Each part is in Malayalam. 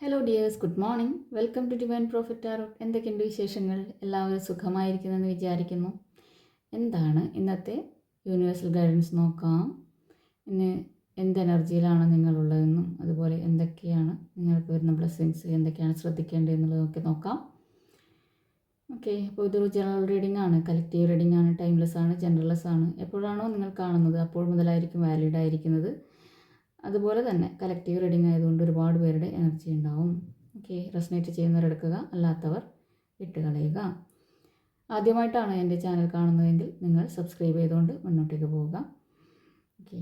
Hello dears good morning welcome to divine prophet R എന്തൊക്കെയുണ്ട് വിശേഷങ്ങൾ? എല്ലാവരും സുഖമായിരിക്കുന്നെന്ന് വിചാരിക്കുന്നു. എന്താണ് ഇന്നത്തെ യൂണിവേഴ്സൽ ഗൈഡൻസ് നോക്കാം. ഇന്ന് എന്ത് എനർജിയിലാണ് നിങ്ങളുള്ളതെന്നും അതുപോലെ എന്തൊക്കെയാണ് നിങ്ങൾക്ക് വരുന്ന ബ്ലെസ്സിങ്സ് എന്തൊക്കെയാണ് ശ്രദ്ധിക്കേണ്ടതെന്നുള്ളതൊക്കെ നോക്കാം. ഓക്കെ അപ്പോൾ ഇതൊരു ജനറൽ റീഡിംഗ് ആണ്. കലക്റ്റീവ് റീഡിംഗ് ആണ്. ടൈംലെസ് ആണ് ജനറൽസ് ആണ്. എപ്പോഴാണോ നിങ്ങൾ കാണുന്നത് അപ്പോൾ മുതലായിരിക്കും വാലിഡ് ആയിരിക്കുന്നത്. അതുപോലെ തന്നെ കലക്റ്റീവ് റീഡിംഗ് ആയതുകൊണ്ട് ഒരുപാട് പേരുടെ എനർജി ഉണ്ടാവും. ഓക്കെ റെസനേറ്റ് ചെയ്യുന്നവർ എടുക്കുക അല്ലാത്തവർ വിട്ടുകളയുക. ആദ്യമായിട്ടാണ് എന്റെ ചാനൽ കാണുന്നതെങ്കിൽ നിങ്ങൾ സബ്സ്ക്രൈബ് ചെയ്തുകൊണ്ട് മുന്നോട്ടേക്ക് പോവുക. ഓക്കെ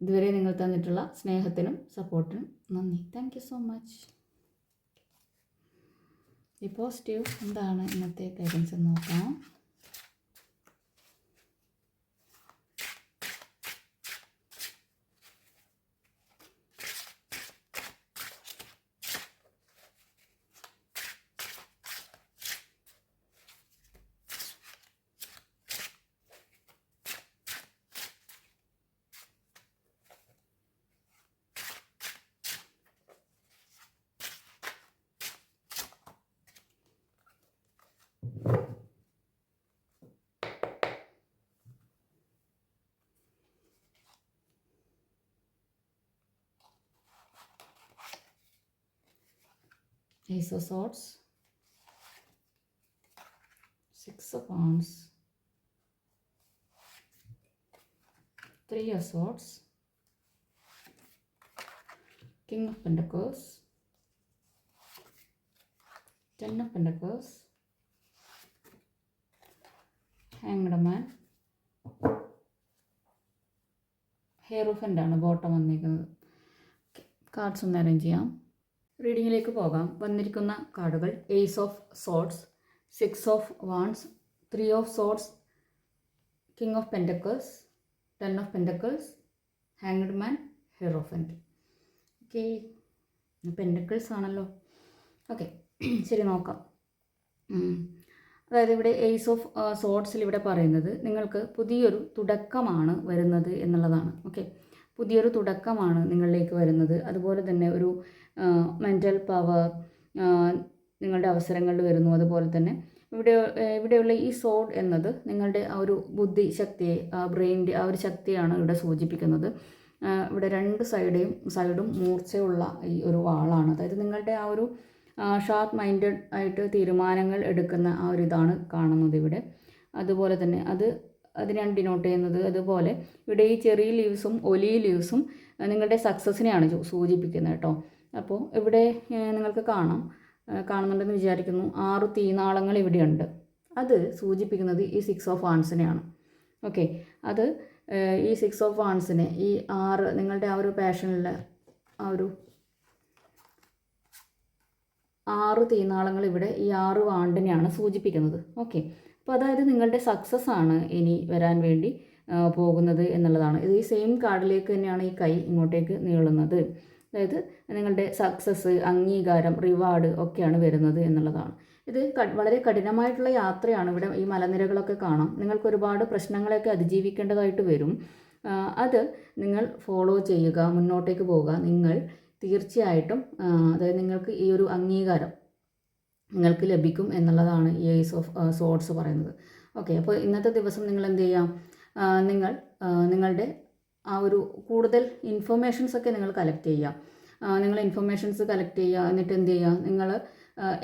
ഇതുവരെ നിങ്ങൾ തന്നിട്ടുള്ള സ്നേഹത്തിനും സപ്പോർട്ടിനും നന്ദി. താങ്ക് യു സോ മച്ച് ഈ പോസിറ്റീവ് എന്താണ് ഇന്നത്തെ ഗൈഡൻസ് നോക്കാം. Ace of Swords, Six of Wands, Three of Swords, King of Pentacles, Ten of Pentacles, Hanged Man, ഹെയർ ആണ് ബോട്ടം വന്നിരിക്കുന്നത് കാർഡ്സ് ഒന്ന് അറേഞ്ച് ചെയ്യാം റീഡിങ്ങിലേക്ക് പോകാം. വന്നിരിക്കുന്ന കാർഡുകൾ ace of swords six of wands three of swords king of pentacles ten of pentacles hanged man hierophant okay pentacles ആണല്ലോ. ഓക്കെ ശരി നോക്കാം. അതായത് ഇവിടെ എയ്സ് ഓഫ് സോട്ട്സിൽ ഇവിടെ പറയുന്നത് നിങ്ങൾക്ക് പുതിയൊരു തുടക്കമാണ് വരുന്നത് എന്നുള്ളതാണ്. ഓക്കെ പുതിയൊരു തുടക്കമാണ് നിങ്ങളിലേക്ക് വരുന്നത്. അതുപോലെ തന്നെ ഒരു മെന്റൽ പവർ നിങ്ങളുടെ അവസരങ്ങളിൽ വരുന്നു. അതുപോലെ തന്നെ ഇവിടെ ഇവിടെയുള്ള ഈ സോഡ് എന്നത് നിങ്ങളുടെ ആ ഒരു ബുദ്ധി ശക്തിയെ ആ ബ്രെയിനിന്റെ ആ ഒരു ശക്തിയാണ് ഇവിടെ സൂചിപ്പിക്കുന്നത്. ഇവിടെ രണ്ട് സൈഡേയും സൈഡും മൂർച്ചയുള്ള ഈ ഒരു വാളാണ്. അതായത് നിങ്ങളുടെ ആ ഒരു ഷാർപ്പ് മൈൻഡഡ് ആയിട്ട് തീരുമാനങ്ങൾ എടുക്കുന്ന ആ ഒരു ഇതാണ് കാണുന്നത് ഇവിടെ. അതുപോലെ തന്നെ അത് അതിനാണ് ഡിനോട്ട് ചെയ്യുന്നത് അതുപോലെ ഇവിടെ ഈ ചെറിയ ലീവ്സും ഒലി ലീവ്സും നിങ്ങളുടെ സക്സസ്സിനെയാണ് സൂചിപ്പിക്കുന്നത് കേട്ടോ. അപ്പോൾ ഇവിടെ നിങ്ങൾക്ക് കാണാം. കാണുന്നുണ്ടെന്ന് വിചാരിക്കുന്നു. ആറ് തീനാളങ്ങൾ ഇവിടെയുണ്ട്. അത് സൂചിപ്പിക്കുന്നത് ഈ സിക്സ് ഓഫ് ആൺസിനെയാണ് ഓക്കെ അത് ഈ സിക്സ് ഓഫ് ആൺസിനെ ഈ ആറ് നിങ്ങളുടെ ആ ഒരു പാഷനിൽ ആ ഒരു ആറ് തീനാളങ്ങൾ ഇവിടെ ഈ ആറ് വാണ്ടിനെയാണ് സൂചിപ്പിക്കുന്നത്. ഓക്കെ അപ്പോൾ അതായത് നിങ്ങളുടെ സക്സസ് ആണ് ഇനി വരാൻ വേണ്ടി പോകുന്നത് എന്നുള്ളതാണ്. ഇത് ഈ സെയിം കാർഡിലേക്ക് തന്നെയാണ് ഈ കൈ ഇങ്ങോട്ടേക്ക് നീളുന്നത്. അതായത് നിങ്ങളുടെ സക്സസ് അംഗീകാരം റിവാർഡ് ഒക്കെയാണ് വരുന്നത് എന്നുള്ളതാണ്. ഇത് വളരെ കഠിനമായിട്ടുള്ള യാത്രയാണ്. ഇവിടെ ഈ മലനിരകളൊക്കെ കാണാം. നിങ്ങൾക്ക് ഒരുപാട് പ്രശ്നങ്ങളെയൊക്കെ അതിജീവിക്കേണ്ടതായിട്ട് വരും. അത് നിങ്ങൾ ഫോളോ ചെയ്യുക മുന്നോട്ടേക്ക് പോവുക. നിങ്ങൾ തീർച്ചയായിട്ടും അതായത് നിങ്ങൾക്ക് ഈ ഒരു അംഗീകാരം നിങ്ങൾക്ക് ലഭിക്കും എന്നുള്ളതാണ് ഈ ഏസ് ഓഫ് സോഡ്സ് പറയുന്നത്. ഓക്കെ അപ്പോൾ ഇന്നത്തെ ദിവസം നിങ്ങൾ എന്ത് ചെയ്യാം? നിങ്ങൾ നിങ്ങളുടെ ആ ഒരു കൂടുതൽ ഇൻഫർമേഷൻസ് ഒക്കെ നിങ്ങൾ കളക്ട് ചെയ്യുക. നിങ്ങൾ ഇൻഫർമേഷൻസ് കളക്ട് ചെയ്യുക എന്നിട്ട് എന്ത് ചെയ്യുക? നിങ്ങൾ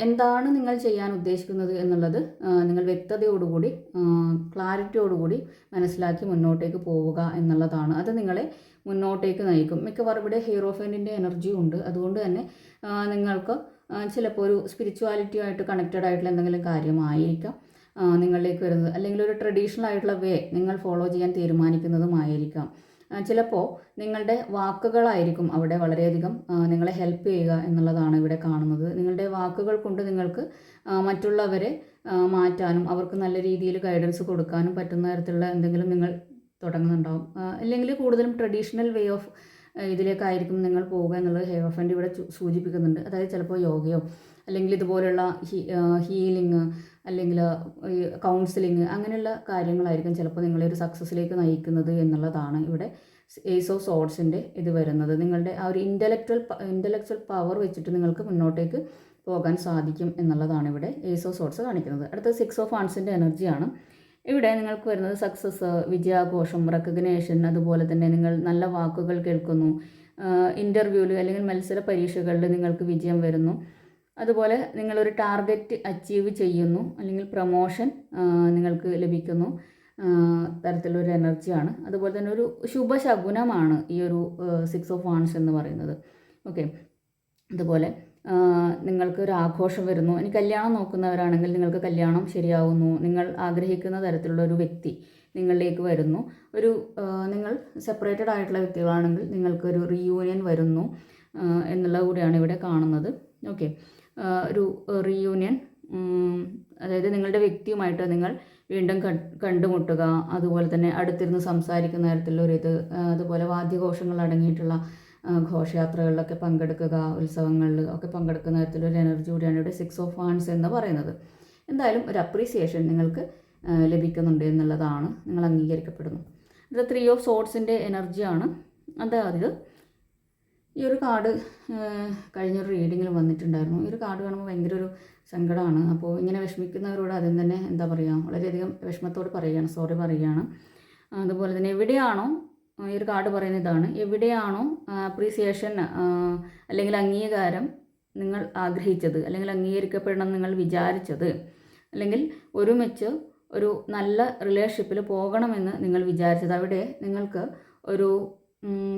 എന്താണ് നിങ്ങൾ ചെയ്യാൻ ഉദ്ദേശിക്കുന്നത് എന്നുള്ളത് നിങ്ങൾ വ്യക്തതയോടുകൂടി ക്ലാരിറ്റിയോടുകൂടി മനസ്സിലാക്കി മുന്നോട്ടേക്ക് പോവുക എന്നുള്ളതാണ്. അത് നിങ്ങളെ മുന്നോട്ടേക്ക് നയിക്കും. മിക്കവാറും ഇവിടെ ഹീറോഫൈനിന്റെ എനർജി ഉണ്ട്. അതുകൊണ്ട് തന്നെ നിങ്ങൾക്ക് ചിലപ്പോൾ ഒരു സ്പിരിച്വാലിറ്റിയുമായിട്ട് കണക്റ്റഡ് ആയിട്ടുള്ള എന്തെങ്കിലും കാര്യമായിരിക്കാം നിങ്ങളിലേക്ക് വരുന്നത്. അല്ലെങ്കിൽ ഒരു ട്രഡീഷണൽ ആയിട്ടുള്ള വേ നിങ്ങൾ ഫോളോ ചെയ്യാൻ തീരുമാനിക്കുന്നതുമായിരിക്കാം. ചിലപ്പോൾ നിങ്ങളുടെ വാക്കുകളായിരിക്കും അവിടെ വളരെയധികം നിങ്ങളെ ഹെൽപ്പ് ചെയ്യുക എന്നുള്ളതാണ് ഇവിടെ കാണുന്നത്. നിങ്ങളുടെ വാക്കുകൾ കൊണ്ട് നിങ്ങൾക്ക് മറ്റുള്ളവരെ മാറ്റാനും അവർക്ക് നല്ല രീതിയിൽ ഗൈഡൻസ് കൊടുക്കാനും പറ്റുന്ന തരത്തിലുള്ള എന്തെങ്കിലും നിങ്ങൾ തുടങ്ങുന്നുണ്ടാവും. അല്ലെങ്കിൽ കൂടുതലും ട്രഡീഷണൽ വേ ഓഫ് ഇതിലേക്കായിരിക്കും നിങ്ങൾ പോവുക എന്നുള്ളത് ഹെയർ ഫ്രണ്ട് ഇവിടെ സൂചിപ്പിക്കുന്നുണ്ട്. അതായത് ചിലപ്പോൾ യോഗയോ അല്ലെങ്കിൽ ഇതുപോലെയുള്ള ഹീലിംഗ് അല്ലെങ്കിൽ കൗൺസിലിംഗ് അങ്ങനെയുള്ള കാര്യങ്ങളായിരിക്കും ചിലപ്പോൾ നിങ്ങളെ ഒരു സക്സസ്സിലേക്ക് നയിക്കുന്നത് എന്നുള്ളതാണ് ഇവിടെ ഏസ് ഓഫ് സോഡ്സിന്റെ ഇത് വരുന്നത്. നിങ്ങളുടെ ആ ഒരു ഇന്റലക്ച്വൽ ഇന്റലക്ച്വൽ പവർ വെച്ചിട്ട് നിങ്ങൾക്ക് മുന്നോട്ടേക്ക് പോകാൻ സാധിക്കും എന്നുള്ളതാണ് ഇവിടെ ഏസ് ഓഫ് സോഡ്സ് കാണിക്കുന്നത്. അടുത്ത സിക്സ് ഓഫ് ആൺസിന്റെ എനർജിയാണ് ഇവിടെ നിങ്ങൾക്ക് വരുന്നത് സക്സസ് വിജയാഘോഷം റെക്കഗ്നേഷൻ അതുപോലെ തന്നെ നിങ്ങൾ നല്ല വാക്കുകൾ കേൾക്കുന്നു. ഇന്റർവ്യൂവിൽ അല്ലെങ്കിൽ മത്സര പരീക്ഷകളിൽ നിങ്ങൾക്ക് വിജയം വരുന്നു. അതുപോലെ നിങ്ങളൊരു ടാർഗറ്റ് അച്ചീവ് ചെയ്യുന്നു അല്ലെങ്കിൽ പ്രമോഷൻ നിങ്ങൾക്ക് ലഭിക്കുന്നു. തരത്തിലൊരു എനർജിയാണ് അതുപോലെ തന്നെ ഒരു ശുഭശകുനമാണ് ഈ ഒരു സിക്സ് ഓഫ് വാൺസ് എന്ന് പറയുന്നത്. ഓക്കെ അതുപോലെ നിങ്ങൾക്ക് ഒരു ആഘോഷം വരുന്നു. ഇനി കല്യാണം നോക്കുന്നവരാണെങ്കിൽ നിങ്ങൾക്ക് കല്യാണം ശരിയാവുന്നു. നിങ്ങൾ ആഗ്രഹിക്കുന്ന തരത്തിലുള്ള ഒരു വ്യക്തി നിങ്ങളിലേക്ക് വരുന്നു. ഒരു നിങ്ങൾ സെപ്പറേറ്റഡ് ആയിട്ടുള്ള വ്യക്തികളാണെങ്കിൽ നിങ്ങൾക്കൊരു റീയൂണിയൻ വരുന്നു എന്നുള്ളത് കൂടിയാണ് ഇവിടെ കാണുന്നത്. ഓക്കെ ഒരു റീയൂണിയൻ അതായത് നിങ്ങളുടെ വ്യക്തിയുമായിട്ട് നിങ്ങൾ വീണ്ടും കണ്ടുമുട്ടുക. അതുപോലെ തന്നെ അടുത്തിരുന്ന് സംസാരിക്കുന്ന തരത്തിലുള്ള ഒരു ഇത് അതുപോലെ വാദ്യഘോഷങ്ങൾ അടങ്ങിയിട്ടുള്ള ഘോഷയാത്രകളിലൊക്കെ പങ്കെടുക്കുക ഉത്സവങ്ങളിൽ ഒക്കെ പങ്കെടുക്കുന്ന തരത്തിലൊരു എനർജി കൂടിയാണ് ഇവിടെ സിക്സ് ഓഫ് വാൺസ് എന്ന് പറയുന്നത്. എന്തായാലും ഒരു അപ്രീസിയേഷൻ നിങ്ങൾക്ക് ലഭിക്കുന്നുണ്ട് എന്നുള്ളതാണ് നിങ്ങൾ അംഗീകരിക്കപ്പെടുന്നു. ഇത് ത്രീ ഓഫ് സോട്ട്സിന്റെ എനർജിയാണ് അതായത് ഈ ഒരു കാർഡ് കഴിഞ്ഞൊരു റീഡിങ്ങിൽ വന്നിട്ടുണ്ടായിരുന്നു. ഈ ഒരു കാർഡ് കാണുമ്പോൾ ഭയങ്കര ഒരു സങ്കടമാണ് അപ്പോൾ ഇങ്ങനെ വിഷമിക്കുന്നവരോട് ആദ്യം തന്നെ എന്താ പറയുക വളരെയധികം വിഷമത്തോട് പറയുകയാണ് സോറി പറയുകയാണ്. അതുപോലെ തന്നെ എവിടെയാണോ ഈ ഒരു കാർഡ് പറയുന്ന ഇതാണ്. എവിടെയാണോ അപ്രീസിയേഷൻ അല്ലെങ്കിൽ അംഗീകാരം നിങ്ങൾ ആഗ്രഹിച്ചത് അല്ലെങ്കിൽ അംഗീകരിക്കപ്പെടണം നിങ്ങൾ വിചാരിച്ചത് അല്ലെങ്കിൽ ഒരുമിച്ച് ഒരു നല്ല റിലേഷൻഷിപ്പിൽ പോകണമെന്ന് നിങ്ങൾ വിചാരിച്ചത് അവിടെ നിങ്ങൾക്ക് ഒരു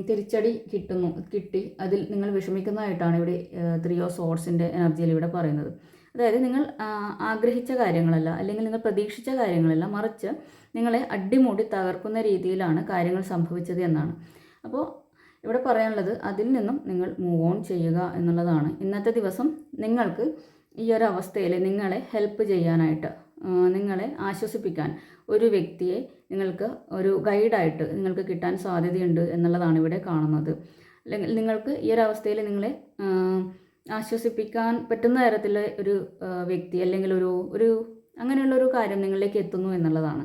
തിരിച്ചടി കിട്ടുന്നു കിട്ടി അതിൽ നിങ്ങൾ വിഷമിക്കുന്നതായിട്ടാണ് ഇവിടെ ത്രീ ഓഫ് സോർട്സിന്റെ എനർജിയിൽ ഇവിടെ പറയുന്നത്. അതായത് നിങ്ങൾ ആഗ്രഹിച്ച കാര്യങ്ങളല്ല അല്ലെങ്കിൽ നിങ്ങൾ പ്രതീക്ഷിച്ച കാര്യങ്ങളല്ല മറിച്ച് നിങ്ങളെ അടിമൂടി തകർക്കുന്ന രീതിയിലാണ് കാര്യങ്ങൾ സംഭവിച്ചത് എന്നാണ്. അപ്പോൾ ഇവിടെ പറയാനുള്ളത് അതിൽ നിന്നും നിങ്ങൾ മൂവ് ഓൺ ചെയ്യുക എന്നുള്ളതാണ്. ഇന്നത്തെ ദിവസം നിങ്ങൾക്ക് ഈ ഒരു അവസ്ഥയിൽ നിങ്ങളെ ഹെൽപ്പ് ചെയ്യാനായിട്ട് നിങ്ങളെ ആശ്വസിപ്പിക്കാൻ ഒരു വ്യക്തിയെ നിങ്ങൾക്ക് ഒരു ഗൈഡായിട്ട് നിങ്ങൾക്ക് കിട്ടാൻ സാധ്യതയുണ്ട് എന്നുള്ളതാണ് ഇവിടെ കാണുന്നത്. അല്ലെങ്കിൽ നിങ്ങൾക്ക് ഈ ഒരു അവസ്ഥയിൽ നിങ്ങളെ ആശ്വസിപ്പിക്കാൻ പറ്റുന്ന തരത്തിലെ ഒരു വ്യക്തി അല്ലെങ്കിൽ ഒരു ഒരു അങ്ങനെയുള്ള ഒരു കാര്യം നിങ്ങളിലേക്ക് എത്തുന്നു എന്നുള്ളതാണ്.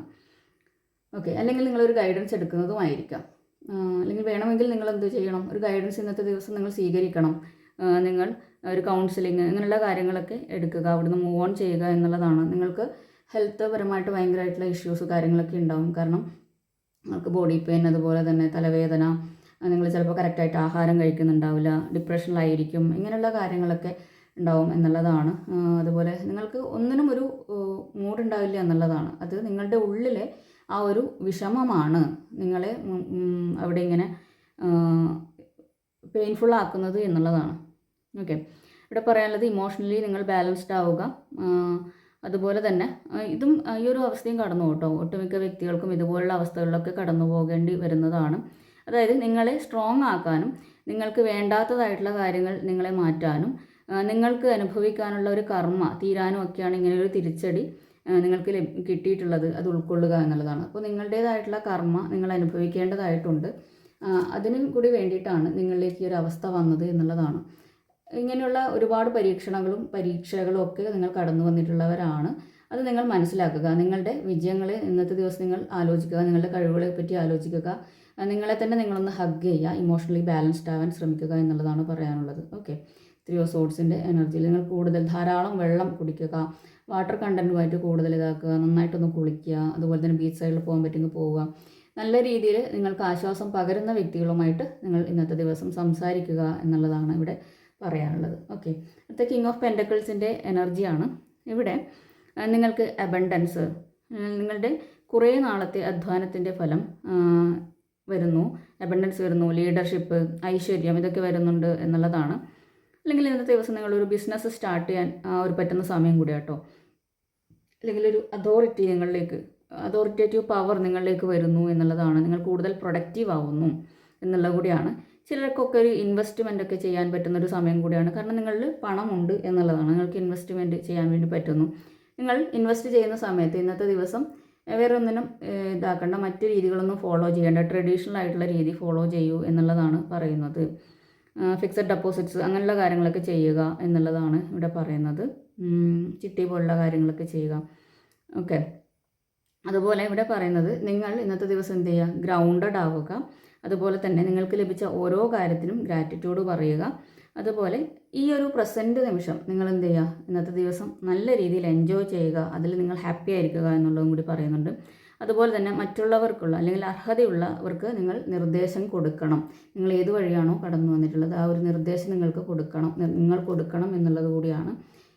ഓക്കെ. അല്ലെങ്കിൽ നിങ്ങളൊരു ഗൈഡൻസ് എടുക്കുന്നതുമായിരിക്കാം. അല്ലെങ്കിൽ വേണമെങ്കിൽ നിങ്ങൾ എന്ത് ചെയ്യണം? ഒരു ഗൈഡൻസ് ഇന്നത്തെ ദിവസം നിങ്ങൾ സ്വീകരിക്കണം. നിങ്ങൾ ഒരു കൗൺസിലിംഗ് അങ്ങനെയുള്ള കാര്യങ്ങളൊക്കെ എടുക്കുക. അവിടുന്ന് മൂവ് ഓൺ ചെയ്യുക എന്നുള്ളതാണ്. നിങ്ങൾക്ക് ഹെൽത്ത് പരമായിട്ട് ഭയങ്കരമായിട്ടുള്ള ഇഷ്യൂസ് കാര്യങ്ങളൊക്കെ ഉണ്ടാവും. കാരണം നിങ്ങൾക്ക് ബോഡി പെയിൻ അതുപോലെ തന്നെ തലവേദന നിങ്ങൾ ചിലപ്പോൾ കറക്റ്റായിട്ട് ആഹാരം കഴിക്കുന്നുണ്ടാവില്ല ഡിപ്രഷനിലായിരിക്കും ഇങ്ങനെയുള്ള കാര്യങ്ങളൊക്കെ ഉണ്ടാവും എന്നുള്ളതാണ്. അതുപോലെ നിങ്ങൾക്ക് ഒന്നിനും ഒരു മൂടുണ്ടാവില്ല എന്നുള്ളതാണ്. അത് നിങ്ങളുടെ ഉള്ളിലെ ആ ഒരു വിഷമമാണ്. നിങ്ങളെ അവിടെ ഇങ്ങനെ പെയിൻഫുൾ ആക്കുന്നത് എന്നുള്ളതാണ്. ഓക്കെ. ഇവിടെ പറയാനുള്ളത് ഇമോഷണലി നിങ്ങൾ ബാലൻസ്ഡ് ആവുക. അതുപോലെ തന്നെ ഇതും ഈ ഒരു അവസ്ഥയും കടന്നു കേട്ടോ. ഒട്ടുമിക്ക വ്യക്തികൾക്കും ഇതുപോലുള്ള അവസ്ഥകളിലൊക്കെ കടന്നു പോകേണ്ടി വരുന്നതാണ്. അതായത് നിങ്ങളെ സ്ട്രോങ് ആക്കാനും നിങ്ങൾക്ക് വേണ്ടാത്തതായിട്ടുള്ള കാര്യങ്ങൾ നിങ്ങളെ മാറ്റാനും നിങ്ങൾക്ക് അനുഭവിക്കാനുള്ള ഒരു കർമ്മ തീരാനും ഒക്കെയാണ് ഇങ്ങനെ ഒരു തിരിച്ചടി നിങ്ങൾക്ക് കിട്ടിയിട്ടുള്ളത് അത് ഉൾക്കൊള്ളുക എന്നുള്ളതാണ്. അപ്പോൾ നിങ്ങളുടേതായിട്ടുള്ള കർമ്മ നിങ്ങൾ അനുഭവിക്കേണ്ടതായിട്ടുണ്ട്. അതിനും കൂടി വേണ്ടിയിട്ടാണ് നിങ്ങളിലേക്ക് ഈ ഒരു അവസ്ഥ വന്നത് എന്നുള്ളതാണ്. ഇങ്ങനെയുള്ള ഒരുപാട് പരീക്ഷണങ്ങളും പരീക്ഷകളും ഒക്കെ നിങ്ങൾ കടന്നു വന്നിട്ടുള്ളവരാണ്. അത് നിങ്ങൾ മനസ്സിലാക്കുക. നിങ്ങളുടെ വിജയങ്ങളെ ഇന്നത്തെ ദിവസം നിങ്ങൾ ആലോചിക്കുക. നിങ്ങളുടെ കഴിവുകളെ പറ്റി ആലോചിക്കുക. നിങ്ങളെ തന്നെ നിങ്ങളൊന്ന് ഹഗ് ചെയ്യുക ഇമോഷണലി ബാലൻസ്ഡ് ആവാൻ ശ്രമിക്കുക എന്നുള്ളതാണ് പറയാനുള്ളത്. ഓക്കെ ത്രീ ഓഫ് സോഡ്സിന്റെ എനർജിയിൽ നിങ്ങൾ കൂടുതൽ ധാരാളം വെള്ളം കുടിക്കുക വാട്ടർ കണ്ടന്റുമായിട്ട് കൂടുതൽ ഇതാക്കുക നന്നായിട്ടൊന്ന് കുളിക്കുക അതുപോലെ തന്നെ ബീച്ച് സൈഡിൽ പോകാൻ പറ്റുമെങ്കിൽ പോവുക. നല്ല രീതിയിൽ നിങ്ങൾക്ക് ആശ്വാസം പകരുന്ന വ്യക്തികളുമായിട്ട് നിങ്ങൾ ഇന്നത്തെ ദിവസം സംസാരിക്കുക എന്നുള്ളതാണ് ഇവിടെ പറയാനുള്ളത്. ഓക്കെ അടുത്ത കിങ് ഓഫ് പെൻഡക്കിൾസിന്റെ എനർജിയാണ് ഇവിടെ. നിങ്ങൾക്ക് അബണ്ടൻസ് നിങ്ങളുടെ കുറേ നാളത്തെ അധ്വാനത്തിന്റെ ഫലം വരുന്നു അബണ്ടൻസ് വരുന്നു ലീഡർഷിപ്പ് ഐശ്വര്യം ഇതൊക്കെ വരുന്നുണ്ട് എന്നുള്ളതാണ്. അല്ലെങ്കിൽ ഇന്നത്തെ ദിവസം നിങ്ങളൊരു ബിസിനസ് സ്റ്റാർട്ട് ചെയ്യാൻ ഒരു പറ്റുന്ന സമയം കൂടി കേട്ടോ അല്ലെങ്കിൽ ഒരു അതോറിറ്റി നിങ്ങളിലേക്ക് അതോറിറ്റേറ്റീവ് പവർ നിങ്ങളിലേക്ക് വരുന്നു എന്നുള്ളതാണ്. നിങ്ങൾ കൂടുതൽ പ്രൊഡക്റ്റീവ് ആവുന്നു എന്നുള്ളത് കൂടിയാണ്. ചിലർക്കൊക്കെ ഒരു ഇൻവെസ്റ്റ്മെന്റ് ഒക്കെ ചെയ്യാൻ പറ്റുന്ന ഒരു സമയം കൂടിയാണ്. കാരണം നിങ്ങളിൽ പണമുണ്ട് എന്നുള്ളതാണ്. നിങ്ങൾക്ക് ഇൻവെസ്റ്റ്മെന്റ് ചെയ്യാൻ വേണ്ടി പറ്റുന്നു. നിങ്ങൾ ഇൻവെസ്റ്റ് ചെയ്യുന്ന സമയത്ത് ഇന്നത്തെ ദിവസം വേറെ ഒന്നിനും ഇതാക്കേണ്ട. മറ്റ് രീതികളൊന്നും ഫോളോ ചെയ്യേണ്ട. ട്രഡീഷണൽ ആയിട്ടുള്ള രീതി ഫോളോ ചെയ്യൂ എന്നുള്ളതാണ് പറയുന്നത്. ഫിക്സഡ് ഡെപ്പോസിറ്റ്സ് അങ്ങനെയുള്ള കാര്യങ്ങളൊക്കെ ചെയ്യുക എന്നുള്ളതാണ് ഇവിടെ പറയുന്നത്. ചിട്ടി പോലുള്ള കാര്യങ്ങളൊക്കെ ചെയ്യുക. ഓക്കെ. അതുപോലെ ഇവിടെ പറയുന്നത് നിങ്ങൾ ഇന്നത്തെ ദിവസം എന്ത് ചെയ്യുക? ഗ്രൗണ്ടഡ് ആവുക. അതുപോലെ തന്നെ നിങ്ങൾക്ക് ലഭിച്ച ഓരോ കാര്യത്തിനും ഗ്രാറ്റിറ്റ്യൂഡ് പറയുക. അതുപോലെ ഈ ഒരു പ്രസന്റ് നിമിഷം നിങ്ങൾ എന്ത് ചെയ്യുക? ഇന്നത്തെ ദിവസം നല്ല രീതിയിൽ എൻജോയ് ചെയ്യുക അതിൽ നിങ്ങൾ ഹാപ്പി ആയിരിക്കുക എന്നുള്ളതും കൂടി പറയുന്നുണ്ട്. അതുപോലെ തന്നെ മറ്റുള്ളവർക്കുള്ള അല്ലെങ്കിൽ അർഹതയുള്ളവർക്ക് നിങ്ങൾ നിർദ്ദേശം കൊടുക്കണം. നിങ്ങൾ ഏത് വഴിയാണോ കടന്നു വന്നിട്ടുള്ളത് ആ ഒരു നിർദ്ദേശം നിങ്ങൾക്ക് കൊടുക്കണം നിങ്ങൾ കൊടുക്കണം എന്നുള്ളത് കൂടിയാണ്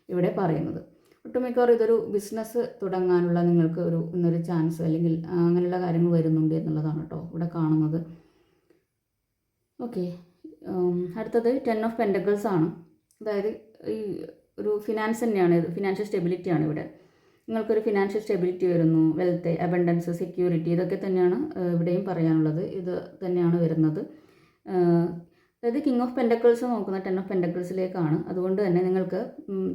ഇവിടെ പറയുന്നത്. ഒട്ടുമിക്കവാറും ഇതൊരു ബിസിനസ് തുടങ്ങാനുള്ള നിങ്ങൾക്ക് ഒരു ഇന്നൊരു ചാൻസ് അല്ലെങ്കിൽ അങ്ങനെയുള്ള കാര്യങ്ങൾ വരുന്നുണ്ട് എന്നുള്ളതാണ് കേട്ടോ ഇവിടെ കാണുന്നത്. ഓക്കെ അടുത്തത് ടെൻ ഓഫ് പെൻഡഗൾസ് ആണ്. അതായത് ഈ ഒരു ഫിനാൻസ് തന്നെയാണ് ഇത് ഫിനാൻഷ്യൽ സ്റ്റെബിലിറ്റി ആണ് ഇവിടെ. നിങ്ങൾക്കൊരു ഫിനാൻഷ്യൽ സ്റ്റെബിലിറ്റി വരുന്നു വെൽത്ത് അബൻഡൻസ് സെക്യൂരിറ്റി ഇതൊക്കെ തന്നെയാണ് ഇവിടെയും പറയാനുള്ളത്. ഇത് തന്നെയാണ് വരുന്നത്. അതായത് കിങ് ഓഫ് പെൻഡക്കിൾസ് നോക്കുന്ന ടെൻ ഓഫ് പെൻഡക്കിൾസിലേക്കാണ് അതുകൊണ്ട് തന്നെ നിങ്ങൾക്ക്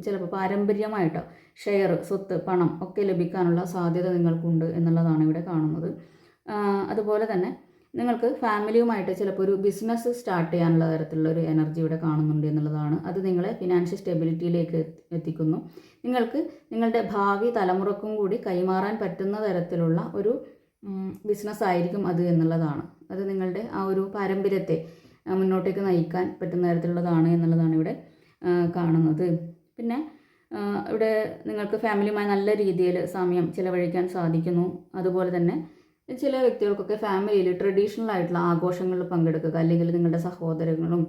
ചിലപ്പോൾ പാരമ്പര്യമായിട്ട് ഷെയർ സ്വത്ത് പണം ഒക്കെ ലഭിക്കാനുള്ള സാധ്യത നിങ്ങൾക്കുണ്ട് എന്നുള്ളതാണ് ഇവിടെ കാണുന്നത്. അതുപോലെ തന്നെ നിങ്ങൾക്ക് ഫാമിലിയുമായിട്ട് ചിലപ്പോൾ ഒരു ബിസിനസ് സ്റ്റാർട്ട് ചെയ്യാനുള്ള തരത്തിലുള്ള ഒരു എനർജി ഇവിടെ കാണുന്നുണ്ട് എന്നുള്ളതാണ്. അത് നിങ്ങളെ ഫിനാൻഷ്യൽ സ്റ്റെബിലിറ്റിയിലേക്ക് എത്തിക്കുന്നു. നിങ്ങൾക്ക് നിങ്ങളുടെ ഭാവി തലമുറക്കും കൂടി കൈമാറാൻ പറ്റുന്ന തരത്തിലുള്ള ഒരു ബിസിനസ് ആയിരിക്കും അത് എന്നുള്ളതാണ്. അത് നിങ്ങളുടെ ആ ഒരു പാരമ്പര്യത്തെ മുന്നോട്ടേക്ക് നയിക്കാൻ പറ്റുന്ന തരത്തിലുള്ളതാണ് എന്നുള്ളതാണ് ഇവിടെ കാണുന്നത്. പിന്നെ ഇവിടെ നിങ്ങൾക്ക് ഫാമിലിയുമായി നല്ല രീതിയിൽ സമയം ചിലവഴിക്കാൻ സാധിക്കുന്നു. അതുപോലെ തന്നെ ചില വ്യക്തികൾക്കൊക്കെ ഫാമിലിയിൽ ട്രഡീഷണൽ ആയിട്ടുള്ള ആഘോഷങ്ങളിൽ പങ്കെടുക്കുക അല്ലെങ്കിൽ നിങ്ങളുടെ സഹോദരങ്ങളും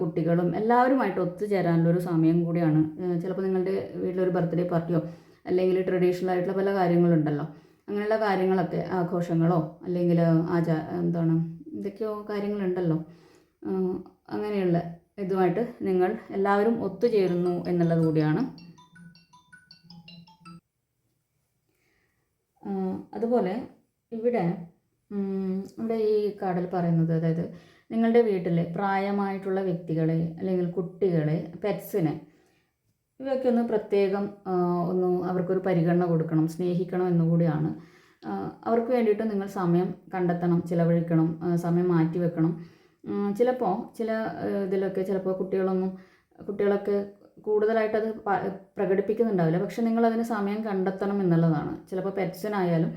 കുട്ടികളും എല്ലാവരുമായിട്ട് ഒത്തുചേരാനുള്ള ഒരു സമയം കൂടിയാണ്. ചിലപ്പോൾ നിങ്ങളുടെ വീട്ടിലൊരു ബർത്ത്ഡേ പാർട്ടിയോ അല്ലെങ്കിൽ ട്രഡീഷണൽ ആയിട്ടുള്ള പല കാര്യങ്ങളുണ്ടല്ലോ. അങ്ങനെയുള്ള കാര്യങ്ങളൊക്കെ ആഘോഷങ്ങളോ അല്ലെങ്കിൽ ആചാ എന്താണ് എന്തൊക്കെയോ കാര്യങ്ങളുണ്ടല്ലോ. അങ്ങനെയുള്ള ഇതുമായിട്ട് നിങ്ങൾ എല്ലാവരും ഒത്തുചേരുന്നു എന്നുള്ളത് കൂടിയാണ്. അതുപോലെ ഇവിടെ ഇവിടെ ഈ കാർഡിൽ പറയുന്നത് അതായത് നിങ്ങളുടെ വീട്ടിൽ പ്രായമായിട്ടുള്ള വ്യക്തികളെ അല്ലെങ്കിൽ കുട്ടികളെ പെറ്റ്സിനെ ഇവയൊക്കെ ഒന്ന് പ്രത്യേകം ഒന്ന് അവർക്കൊരു പരിഗണന കൊടുക്കണം സ്നേഹിക്കണം എന്നുകൂടിയാണ് അവർക്ക് വേണ്ടിയിട്ട് നിങ്ങൾ സമയം കണ്ടെത്തണം ചിലവഴിക്കണം സമയം മാറ്റി വെക്കണം. ചിലപ്പോൾ ചില ഇതിലൊക്കെ ചിലപ്പോൾ കുട്ടികളൊന്നും കുട്ടികളൊക്കെ കൂടുതലായിട്ട് അത് പ്രകടിപ്പിക്കുന്നുണ്ടാവില്ല. പക്ഷെ നിങ്ങൾ അതിന് സമയം കണ്ടെത്തണം എന്നുള്ളതാണ്. ചിലപ്പോൾ പെറ്റ്സിനായാലും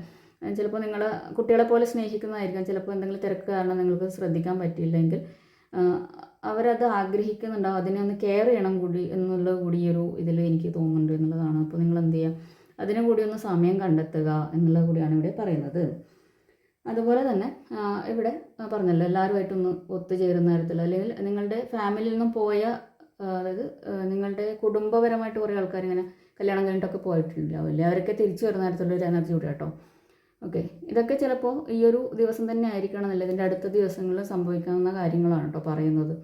ചിലപ്പോൾ നിങ്ങൾ കുട്ടികളെ പോലെ സ്നേഹിക്കുന്നതായിരിക്കാം. ചിലപ്പോൾ എന്തെങ്കിലും തിരക്ക് കാരണം നിങ്ങൾക്ക് ശ്രദ്ധിക്കാൻ പറ്റിയില്ലെങ്കിൽ അവരത് ആഗ്രഹിക്കുന്നുണ്ടാവും അതിനെ ഒന്ന് കെയർ ചെയ്യണം കൂടി എന്നുള്ള കൂടി ഒരു ഇതിൽ എനിക്ക് തോന്നുന്നുണ്ട് എന്നുള്ളതാണ്. അപ്പോൾ നിങ്ങൾ എന്ത് ചെയ്യുക അതിനു കൂടി ഒന്ന് സമയം കണ്ടെത്തുക എന്നുള്ളത് കൂടിയാണ് ഇവിടെ പറയുന്നത്. അതുപോലെ തന്നെ ഇവിടെ പറഞ്ഞല്ലോ എല്ലാവരുമായിട്ടൊന്ന് ഒത്തുചേരുന്ന തരത്തിൽ. അല്ലെങ്കിൽ നിങ്ങളുടെ ഫാമിലിയിൽ നിന്നും പോയ അതായത് നിങ്ങളുടെ കുടുംബപരമായിട്ട് കുറേ ആൾക്കാർ ഇങ്ങനെ കല്യാണം കഴിഞ്ഞിട്ടൊക്കെ പോയിട്ടുണ്ടാവില്ലേ അവരൊക്കെ തിരിച്ചു വരുന്ന തരത്തിലുള്ള ഒരു എനർജി കൂടി കേട്ടോ ഓക്കെ. ഇതൊക്കെ ചിലപ്പോൾ ഈ ഒരു ദിവസം തന്നെ ആയിരിക്കണമെന്നില്ല ഇതിന്റെ അടുത്ത ദിവസങ്ങളിൽ സംഭവിക്കാവുന്ന കാര്യങ്ങളാണ് കേട്ടോ പറയുന്നത്.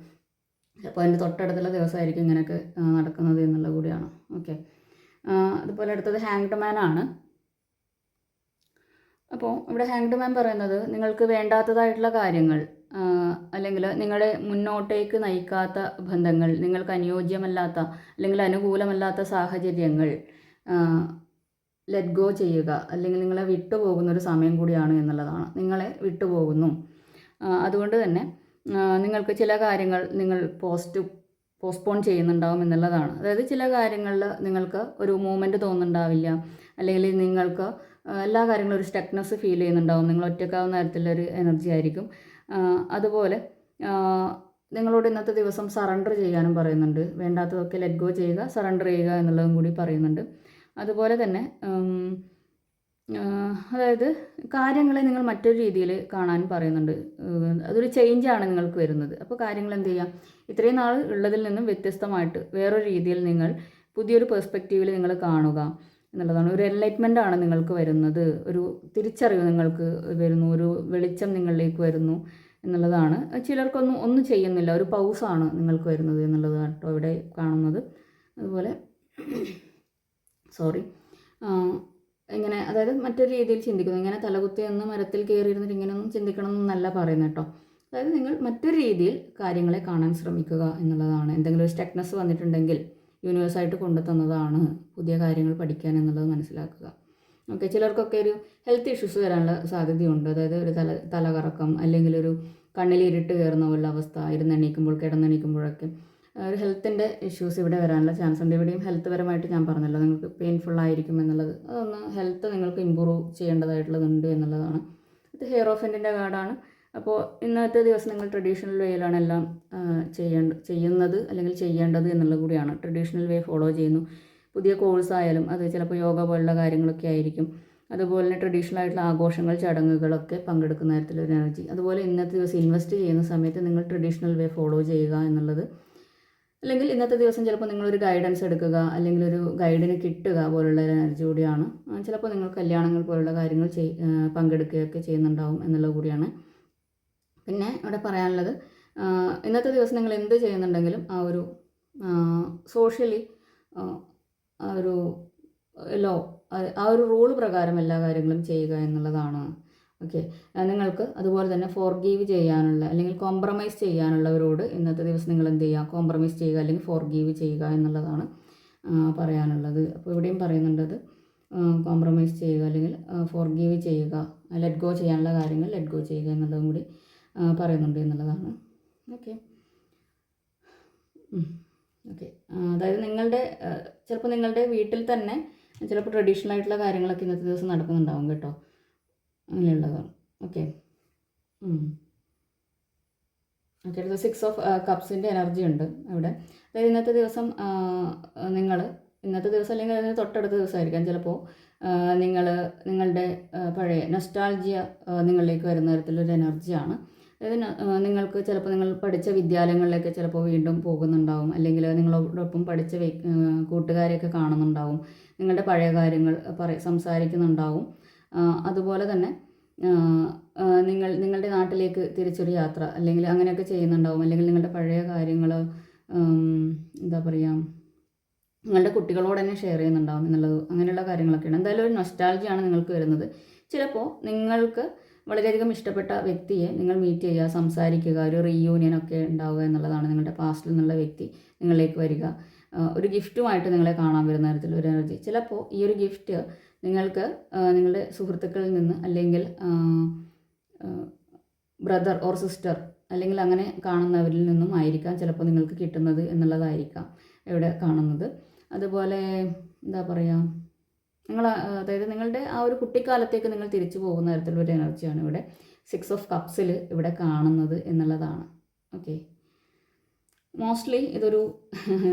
അപ്പോൾ അതിന്റെ തൊട്ടടുത്തുള്ള ദിവസമായിരിക്കും ഇങ്ങനെയൊക്കെ നടക്കുന്നത് എന്നുള്ളത് കൂടിയാണ്. ഓക്കെ. അതുപോലെ അടുത്തത് ഹാങ്ഡ് മാൻ ആണ്. അപ്പോൾ ഇവിടെ ഹാങ്ഡ് മാൻ പറയുന്നത് നിങ്ങൾക്ക് വേണ്ടാത്തതായിട്ടുള്ള കാര്യങ്ങൾ അല്ലെങ്കിൽ നിങ്ങളെ മുന്നോട്ടേക്ക് നയിക്കാത്ത ബന്ധങ്ങൾ നിങ്ങൾക്ക് അനുയോജ്യമല്ലാത്ത അല്ലെങ്കിൽ അനുകൂലമല്ലാത്ത സാഹചര്യങ്ങൾ ലെറ്റ് ഗോ ചെയ്യുക അല്ലെങ്കിൽ നിങ്ങളെ വിട്ടുപോകുന്ന ഒരു സമയം കൂടിയാണ് എന്നുള്ളതാണ്. നിങ്ങളെ വിട്ടുപോകുന്നു അതുകൊണ്ട് തന്നെ നിങ്ങൾക്ക് ചില കാര്യങ്ങൾ നിങ്ങൾ പോസ്റ്റ് പോസ്റ്റ്പോൺ ചെയ്യുന്നുണ്ടാവും എന്നുള്ളതാണ്. അതായത് ചില കാര്യങ്ങളിൽ നിങ്ങൾക്ക് ഒരു മൂമെന്റ് തോന്നുന്നുണ്ടാവില്ല. അല്ലെങ്കിൽ നിങ്ങൾക്ക് എല്ലാ കാര്യങ്ങളും ഒരു സ്റ്റക്നെസ് ഫീൽ ചെയ്യുന്നുണ്ടാവും. നിങ്ങൾ ഒറ്റക്കാവുന്ന തരത്തിലൊരു എനർജി ആയിരിക്കും. അതുപോലെ നിങ്ങളോട് ഇന്നത്തെ ദിവസം സറണ്ടർ ചെയ്യാനും പറയുന്നുണ്ട്. വേണ്ടാത്തതൊക്കെ ലെറ്റ് ഗോ ചെയ്യുക സറണ്ടർ ചെയ്യുക എന്നുള്ളതും കൂടി പറയുന്നുണ്ട്. അതുപോലെ തന്നെ അതായത് കാര്യങ്ങളെ നിങ്ങൾ മറ്റൊരു രീതിയിൽ കാണാൻ പറയുന്നുണ്ട്. അതൊരു ചേഞ്ചാണ് നിങ്ങൾക്ക് വരുന്നത്. അപ്പോൾ കാര്യങ്ങൾ എന്ത് ചെയ്യാം? ഇത്രയും നാൾ ഉള്ളതിൽ നിന്നും വ്യത്യസ്തമായിട്ട് വേറൊരു രീതിയിൽ നിങ്ങൾ പുതിയൊരു പെർസ്പെക്റ്റീവിൽ നിങ്ങൾ കാണുക എന്നുള്ളതാണ്. ഒരു എൻലൈറ്റ്മെന്റ് ആണ് നിങ്ങൾക്ക് വരുന്നത്. ഒരു തിരിച്ചറിവ് നിങ്ങൾക്ക് വരുന്നു. ഒരു വെളിച്ചം നിങ്ങളിലേക്ക് വരുന്നു എന്നുള്ളതാണ്. ചിലർക്കൊന്നും ഒന്നും ചെയ്യുന്നില്ല. ഒരു പൗസാണ് നിങ്ങൾക്ക് വരുന്നത് എന്നുള്ളതാണ് കേട്ടോ ഇവിടെ കാണുന്നത്. അതുപോലെ സോറി. ഇങ്ങനെ അതായത് മറ്റൊരു രീതിയിൽ ചിന്തിക്കുന്നു. ഇങ്ങനെ തലകുത്തി ഒന്ന് മരത്തിൽ കയറിയിരുന്നിട്ട് ഇങ്ങനെയൊന്നും ചിന്തിക്കണം എന്നല്ല പറയുന്നത് കേട്ടോ. അതായത് നിങ്ങൾ മറ്റൊരു രീതിയിൽ കാര്യങ്ങളെ കാണാൻ ശ്രമിക്കുക എന്നുള്ളതാണ്. എന്തെങ്കിലും ഒരു സ്റ്റെക്നെസ് വന്നിട്ടുണ്ടെങ്കിൽ യൂണിവേഴ്സായിട്ട് കൊണ്ടു തന്നതാണ് പുതിയ കാര്യങ്ങൾ പഠിക്കാൻ എന്നുള്ളത് മനസ്സിലാക്കുക. ഓക്കെ ചിലർക്കൊക്കെ ഒരു ഹെൽത്ത് ഇഷ്യൂസ് വരാനുള്ള സാധ്യതയുണ്ട്. അതായത് ഒരു തല തലകറക്കം അല്ലെങ്കിൽ ഒരു കണ്ണിൽ ഇരുട്ട് കയറുന്ന പോലുള്ള അവസ്ഥ ഇരുന്നെണീക്കുമ്പോൾ കിടന്നെണീക്കുമ്പോഴൊക്കെ ഒരു ഹെൽത്തിന്റെ ഇഷ്യൂസ് ഇവിടെ വരാനുള്ള ചാൻസ് ഉണ്ട്. ഇവിടെയും ഹെൽത്ത് പരമായിട്ട് ഞാൻ പറഞ്ഞല്ലോ നിങ്ങൾക്ക് പെയിൻഫുൾ ആയിരിക്കും എന്നുള്ളത്. അതൊന്ന് ഹെൽത്ത് നിങ്ങൾക്ക് ഇമ്പ്രൂവ് ചെയ്യേണ്ടതായിട്ടുള്ളതുണ്ട് എന്നുള്ളതാണ്. ഇത് ഹെയർ ഓഫിന്റെ കാർഡാണ് അപ്പോൾ ഇന്നത്തെ ദിവസം നിങ്ങൾ ട്രഡീഷണൽ വേയിലാണ് എല്ലാം ചെയ്യേണ്ട ചെയ്യുന്നത് അല്ലെങ്കിൽ ചെയ്യേണ്ടത് എന്നുള്ളത് കൂടിയാണ്. ട്രഡീഷണൽ വേ ഫോളോ ചെയ്യുന്നു. പുതിയ കോഴ്സ് ആയാലും അത് ചിലപ്പോൾ യോഗ പോലുള്ള കാര്യങ്ങളൊക്കെ ആയിരിക്കും. അതുപോലെ തന്നെ ട്രഡീഷണൽ ആയിട്ടുള്ള ആഘോഷങ്ങൾ ചടങ്ങുകളൊക്കെ പങ്കെടുക്കുന്ന തരത്തിലൊരു എനർജി അതുപോലെ ഇന്നത്തെ ദിവസം ഇൻവെസ്റ്റ് ചെയ്യുന്ന സമയത്ത് നിങ്ങൾ ട്രഡീഷണൽ വേ ഫോളോ ചെയ്യുക എന്നുള്ളത് അല്ലെങ്കിൽ ഇന്നത്തെ ദിവസം ചിലപ്പോൾ നിങ്ങളൊരു ഗൈഡൻസ് എടുക്കുക അല്ലെങ്കിൽ ഒരു ഗൈഡിന് കിട്ടുക പോലുള്ള എനർജി കൂടിയാണ്. ചിലപ്പോൾ നിങ്ങൾ കല്യാണങ്ങൾ പോലുള്ള കാര്യങ്ങൾ ചെയ് പങ്കെടുക്കുകയൊക്കെ ചെയ്യുന്നുണ്ടാവും എന്നുള്ളത് കൂടിയാണ്. പിന്നെ ഇവിടെ പറയാനുള്ളത് ഇന്നത്തെ ദിവസം നിങ്ങൾ എന്ത് ചെയ്യുന്നുണ്ടെങ്കിലും ആ ഒരു സോഷ്യലി ആ ഒരു ലോ ആ ഒരു റൂൾ പ്രകാരം എല്ലാ കാര്യങ്ങളും ചെയ്യുക എന്നുള്ളതാണ് ഓക്കെ നിങ്ങൾക്ക് അതുപോലെ തന്നെ ഫോർഗീവ് ചെയ്യാനുള്ള അല്ലെങ്കിൽ കോംപ്രമൈസ് ചെയ്യാനുള്ളവരോട് ഇന്നത്തെ ദിവസം നിങ്ങൾ എന്ത് ചെയ്യുക? കോംപ്രമൈസ് ചെയ്യുക അല്ലെങ്കിൽ ഫോർഗീവ് ചെയ്യുക എന്നുള്ളതാണ് പറയാനുള്ളത്. അപ്പോൾ ഇവിടെയും പറയുന്നുണ്ടത് കോംപ്രമൈസ് ചെയ്യുക അല്ലെങ്കിൽ ഫോർഗീവ് ചെയ്യുക ലെറ്റ് ഗോ ചെയ്യാനുള്ള കാര്യങ്ങൾ ലെറ്റ് ഗോ ചെയ്യുക എന്നുള്ളതും കൂടി പറയുന്നുണ്ട് എന്നുള്ളതാണ്. ഓക്കെ ഓക്കെ അതായത് നിങ്ങളുടെ ചിലപ്പോൾ നിങ്ങളുടെ വീട്ടിൽ തന്നെ ചിലപ്പോൾ ട്രഡീഷണൽ ആയിട്ടുള്ള കാര്യങ്ങളൊക്കെ ഇന്നത്തെ ദിവസം നടക്കുന്നുണ്ടാവും കേട്ടോ. അങ്ങനെയുള്ളതാണ്. ഓക്കെ ഓക്കെ അടുത്ത സിക്സ് ഓഫ് കപ്സിന്റെ എനർജി ഉണ്ട് അവിടെ. അതായത് ഇന്നത്തെ ദിവസം നിങ്ങൾ ഇന്നത്തെ ദിവസം അല്ലെങ്കിൽ അതിന് തൊട്ടടുത്ത ദിവസമായിരിക്കാം. ചിലപ്പോൾ നിങ്ങൾ നിങ്ങളുടെ പഴയ നൊസ്റ്റാൾജിയ നിങ്ങളിലേക്ക് വരുന്ന തരത്തിലൊരു എനർജിയാണ് അതായത് നിങ്ങൾക്ക് ചിലപ്പോൾ നിങ്ങൾ പഠിച്ച വിദ്യാലയങ്ങളിലേക്ക് ചിലപ്പോൾ വീണ്ടും പോകുന്നുണ്ടാവും. അല്ലെങ്കിൽ നിങ്ങളോടൊപ്പം പഠിച്ച കൂട്ടുകാരെയൊക്കെ കാണുന്നുണ്ടാവും. നിങ്ങളുടെ പഴയ കാര്യങ്ങൾ പറ സംസാരിക്കുന്നുണ്ടാവും. അതുപോലെ തന്നെ നിങ്ങൾ നിങ്ങളുടെ നാട്ടിലേക്ക് തിരിച്ചൊരു യാത്ര അല്ലെങ്കിൽ അങ്ങനെയൊക്കെ ചെയ്യുന്നുണ്ടാവും അല്ലെങ്കിൽ നിങ്ങളുടെ പഴയ കാര്യങ്ങൾ എന്താ പറയുക നിങ്ങളുടെ കുട്ടികളോട് തന്നെ ഷെയർ ചെയ്യുന്നുണ്ടാവും എന്നുള്ളത് അങ്ങനെയുള്ള കാര്യങ്ങളൊക്കെയാണ്. എന്തായാലും ഒരു നൊസ്റ്റാൾജിയാണ് നിങ്ങൾക്ക് വരുന്നത്. ചിലപ്പോൾ നിങ്ങൾക്ക് വളരെയധികം ഇഷ്ടപ്പെട്ട വ്യക്തിയെ നിങ്ങൾ മീറ്റ് ചെയ്യുക സംസാരിക്കുക ഒരു റീയൂണിയൻ ഒക്കെ ഉണ്ടാവുക എന്നുള്ളതാണ് നിങ്ങളുടെ പാസ്റ്റിൽ നിന്നുള്ള വ്യക്തി നിങ്ങളിലേക്ക് വരിക. ഒരു ഗിഫ്റ്റുമായിട്ട് നിങ്ങളെ കാണാൻ വരുന്ന തരത്തിൽ ഒരു എനർജി ചിലപ്പോൾ ഈ ഒരു ഗിഫ്റ്റ് നിങ്ങൾക്ക് നിങ്ങളുടെ സുഹൃത്തുക്കളിൽ നിന്ന് അല്ലെങ്കിൽ ബ്രദർ ഓർ സിസ്റ്റർ അല്ലെങ്കിൽ അങ്ങനെ കാണുന്നവരിൽ നിന്നും ആയിരിക്കാം ചിലപ്പോൾ നിങ്ങൾക്ക് കിട്ടുന്നത് എന്നുള്ളതായിരിക്കാം ഇവിടെ കാണുന്നത്. അതുപോലെ എന്താ പറയുക നിങ്ങൾ അതായത് നിങ്ങളുടെ ആ ഒരു കുട്ടിക്കാലത്തേക്ക് നിങ്ങൾ തിരിച്ചു പോകുന്ന തരത്തിലുള്ള ഒരു എനർജിയാണ് ഇവിടെ സിക്സ് ഓഫ് കപ്സിൽ ഇവിടെ കാണുന്നത് എന്നുള്ളതാണ്. ഓക്കെ മോസ്റ്റ്ലി ഇതൊരു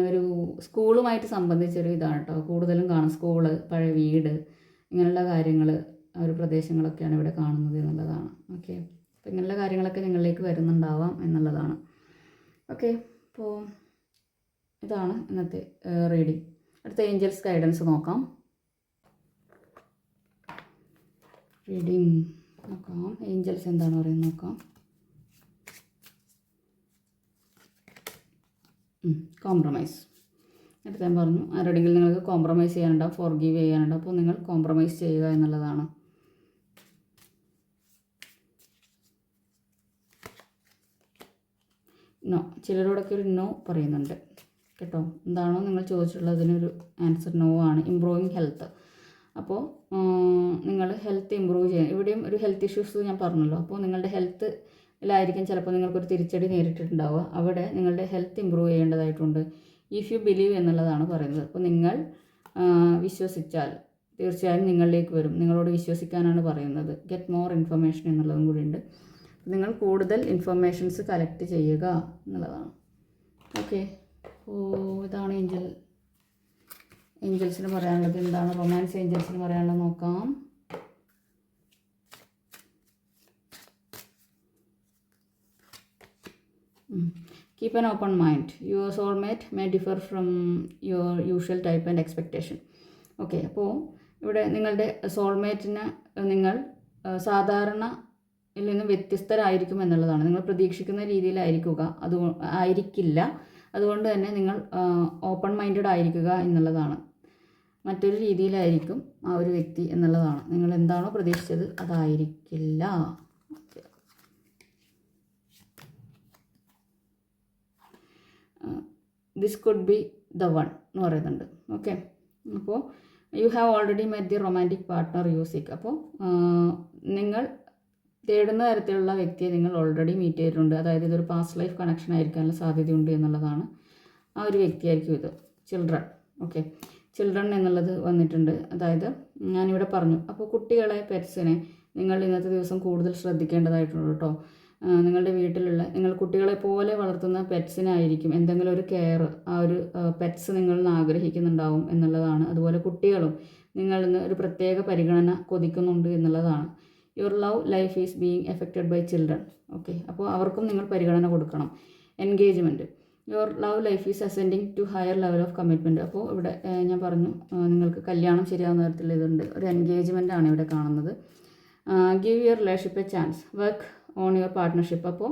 ഒരു സ്കൂളുമായിട്ട് സംബന്ധിച്ചൊരു ഇതാണ് കേട്ടോ. കൂടുതലും കാണും സ്കൂൾ പഴയ വീട് ഇങ്ങനെയുള്ള കാര്യങ്ങൾ ആ ഒരു പ്രദേശങ്ങളൊക്കെയാണ് ഇവിടെ കാണുന്നത് എന്നുള്ളതാണ്. ഓക്കെ. അപ്പോൾ ഇങ്ങനെയുള്ള കാര്യങ്ങളൊക്കെ നിങ്ങളിലേക്ക് വരുന്നുണ്ടാവാം എന്നുള്ളതാണ്. ഓക്കെ. അപ്പോൾ ഇതാണ് ഇന്നത്തെ റീഡിങ്. അടുത്ത ഏഞ്ചൽസ് ഗൈഡൻസ് നോക്കാം. റീഡിങ് നോക്കാം. ഏഞ്ചൽസ് എന്താണ് പറയുന്നത് നോക്കാം. കോംപ്രമൈസ്. നേരത്തെ ഞാൻ പറഞ്ഞു ആരോടെങ്കിലും നിങ്ങൾക്ക് കോംപ്രമൈസ് ചെയ്യാനുണ്ടാവും ഫോർഗീവ് ചെയ്യാനുണ്ടാവും അപ്പോൾ നിങ്ങൾ കോംപ്രമൈസ് ചെയ്യുക എന്നുള്ളതാണ്. നോ ചിലരോടൊക്കെ ഒരു നോ പറയുന്നുണ്ട്. കേട്ടോ? എന്താണോ നിങ്ങൾ ചോദിച്ചിട്ടുള്ളതിനൊരു ആൻസർ നോ ആണ്. ഇമ്പ്രൂവിങ് ഹെൽത്ത് അപ്പോൾ നിങ്ങൾ ഹെൽത്ത് ഇമ്പ്രൂവ് ചെയ്യാൻ ഇവിടെയും ഒരു ഹെൽത്ത് ഇഷ്യൂസ് ഞാൻ പറഞ്ഞല്ലോ. അപ്പോൾ നിങ്ങളുടെ ഹെൽത്ത് ലായിരിക്കും ചിലപ്പോൾ നിങ്ങൾക്കൊരു തിരിച്ചടി നേരിട്ടിട്ടുണ്ടാവുക. അവിടെ നിങ്ങളുടെ ഹെൽത്ത് ഇമ്പ്രൂവ് ചെയ്യേണ്ടതായിട്ടുണ്ട്. ഇഫ് യു ബിലീവ് എന്നുള്ളതാണ് പറയുന്നത്. അപ്പോൾ നിങ്ങൾ വിശ്വസിച്ചാൽ തീർച്ചയായും നിങ്ങളിലേക്ക് വരും. നിങ്ങളോട് വിശ്വസിക്കാനാണ് പറയുന്നത്. ഗെറ്റ് മോർ ഇൻഫർമേഷൻ എന്നുള്ളതും കൂടി ഉണ്ട്. നിങ്ങൾ കൂടുതൽ ഇൻഫർമേഷൻസ് കളക്ട് ചെയ്യുക എന്നുള്ളതാണ്. ഓക്കെ ഓ ഇതാണ് ഏഞ്ചൽ ഏഞ്ചൽസിന് പറയാനുള്ളത് എന്താണ്? റൊമാൻസ് ഏഞ്ചൽസിന് പറയാനുള്ളത് നോക്കാം. Keep an open mind your soulmate may differ from your usual type and expectation okay അപ്പോൾ ഇവിടെ നിങ്ങളുടെ സോൾമേറ്റിന് നിങ്ങൾ സാധാരണ ിൽ നിന്ന് വ്യത്യസ്തരായിരിക്കും എന്നുള്ളതാണ്. നിങ്ങൾ പ്രതീക്ഷിക്കുന്ന രീതിയിലായിരിക്കുക. അത് ആയിരിക്കില്ല. അതുകൊണ്ട് തന്നെ നിങ്ങൾ ഓപ്പൺ മൈൻഡഡ് ആയിരിക്കുക എന്നുള്ളതാണ്. മറ്റൊരു രീതിയിലായിരിക്കും ആ ഒരു വ്യക്തി എന്നുള്ളതാണ്. നിങ്ങൾ എന്താണോ പ്രതീക്ഷിച്ചത് അതായിരിക്കില്ല. Okay. This could be the one എന്ന് പറയുന്നുണ്ട്. ഓക്കെ അപ്പോൾ you have already met the romantic partner you seek അപ്പോൾ നിങ്ങൾ തേടുന്ന തരത്തിലുള്ള വ്യക്തിയെ നിങ്ങൾ ഓൾറെഡി മീറ്റ് ചെയ്തിട്ടുണ്ട്. അതായത് ഇതൊരു പാസ്റ്റ് ലൈഫ് കണക്ഷൻ ആയിരിക്കാനുള്ള സാധ്യതയുണ്ട് എന്നുള്ളതാണ് ആ ഒരു വ്യക്തിയായിരിക്കും ഇത്. ചിൽഡ്രൻ ഓക്കെ ചിൽഡ്രൻ എന്നുള്ളത് വന്നിട്ടുണ്ട്. അതായത് ഞാനിവിടെ പറഞ്ഞു. അപ്പോൾ കുട്ടികളെ പെറ്റ്സിനെ നിങ്ങൾ ഇന്നത്തെ ദിവസം കൂടുതൽ ശ്രദ്ധിക്കേണ്ടതായിട്ടുണ്ട് കേട്ടോ. നിങ്ങളുടെ വീട്ടിലുള്ള നിങ്ങൾ കുട്ടികളെ പോലെ വളർത്തുന്ന പെറ്റ്സിനായിരിക്കും എന്തെങ്കിലും ഒരു കെയർ ആ ഒരു പെറ്റ്സ് നിങ്ങൾ ആഗ്രഹിക്കുന്നുണ്ടാവും എന്നുള്ളതാണ്. അതുപോലെ കുട്ടികളും നിങ്ങളിൽ നിന്ന് ഒരു പ്രത്യേക പരിഗണന കൊതിക്കുന്നുണ്ട് എന്നുള്ളതാണ്. Your love life is being affected by children okay അപ്പോൾ അവർക്കും നിങ്ങൾ പരിഗണന കൊടുക്കണം. Engagement your love life is ascending to higher level of commitment അപ്പോൾ ഇവിടെ ഞാൻ പറഞ്ഞു നിങ്ങൾക്ക് കല്യാണം ശരിയാവുന്ന തരത്തിലുള്ള ഇതുണ്ട് ഒരു എൻഗേജ്മെന്റ് ആണ് ഇവിടെ കാണുന്നത്. Give your relationship a chance work on your partnership അപ്പോൾ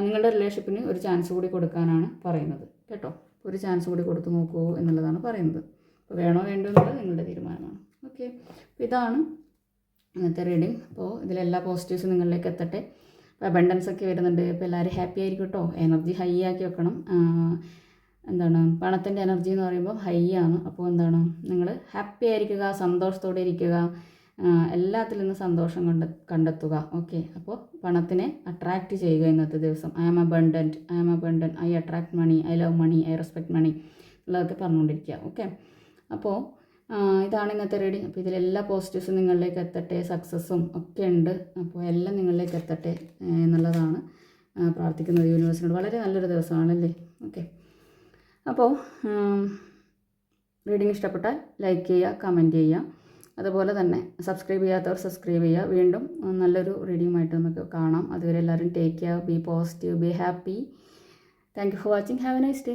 നിങ്ങളുടെ റിലേഷൻഷിപ്പിന് ഒരു ചാൻസ് കൂടി കൊടുക്കാനാണ് പറയുന്നത്. കേട്ടോ? ഒരു ചാൻസ് കൂടി കൊടുത്തു നോക്കൂ എന്നുള്ളതാണ് പറയുന്നത്. അപ്പോൾ വേണോ വേണ്ടോ എന്നുള്ളത് നിങ്ങളുടെ തീരുമാനമാണ്. ഓക്കെ അപ്പോൾ ഇതാണ് ഇന്നത്തെ റീഡിങ് അപ്പോൾ ഇതിലെല്ലാ പോസിറ്റീവ്സും നിങ്ങളിലേക്ക് എത്തട്ടെ. അപ്പോൾ അബണ്ടൻസ് ഒക്കെ വരുന്നുണ്ട്. അപ്പോൾ എല്ലാവരും ഹാപ്പി ആയിരിക്കും കേട്ടോ. എനർജി ഹൈ ആക്കി വെക്കണം. എന്താണ്? പണത്തിന്റെ എനർജി എന്ന് പറയുമ്പോൾ ഹൈ ആണ്. അപ്പോൾ എന്താണ്? നിങ്ങൾ ഹാപ്പി ആയിരിക്കുക സന്തോഷത്തോടെ ഇരിക്കുക. എല്ലാത്തിൽ നിന്ന് സന്തോഷം കണ്ട കണ്ടെത്തുക. ഓക്കെ അപ്പോൾ പണത്തിനെ അട്രാക്റ്റ് ചെയ്യുക ഇന്നത്തെ ദിവസം. I am abundant I am abundant I attract money I love money I respect money ഉള്ളതൊക്കെ പറഞ്ഞുകൊണ്ടിരിക്കുക. ഓക്കെ അപ്പോൾ ഇതാണ് ഇന്നത്തെ റീഡിങ് അപ്പോൾ ഇതിലെല്ലാ പോസിറ്റീവ്സും നിങ്ങളിലേക്ക് എത്തട്ടെ. സക്സസ്സും ഒക്കെ ഉണ്ട്. അപ്പോൾ എല്ലാം നിങ്ങളിലേക്ക് എത്തട്ടെ എന്നുള്ളതാണ് പ്രാർത്ഥിക്കുന്നത് യൂണിവേഴ്സിനോട് വളരെ നല്ലൊരു ദിവസമാണല്ലേ? ഓക്കെ അപ്പോൾ റീഡിങ് ഇഷ്ടപ്പെട്ടാൽ ലൈക്ക് ചെയ്യുക കമന്റ് ചെയ്യുക. അതുപോലെ തന്നെ സബ്സ്ക്രൈബ് ചെയ്യാത്തവർ സബ്സ്ക്രൈബ് ചെയ്യുക. വീണ്ടും നല്ലൊരു റീഡിങ്ങുമായിട്ട് നമുക്ക് കാണാം. അതുവരെ എല്ലാവരും take care be positive be happy thank you for watching have a nice day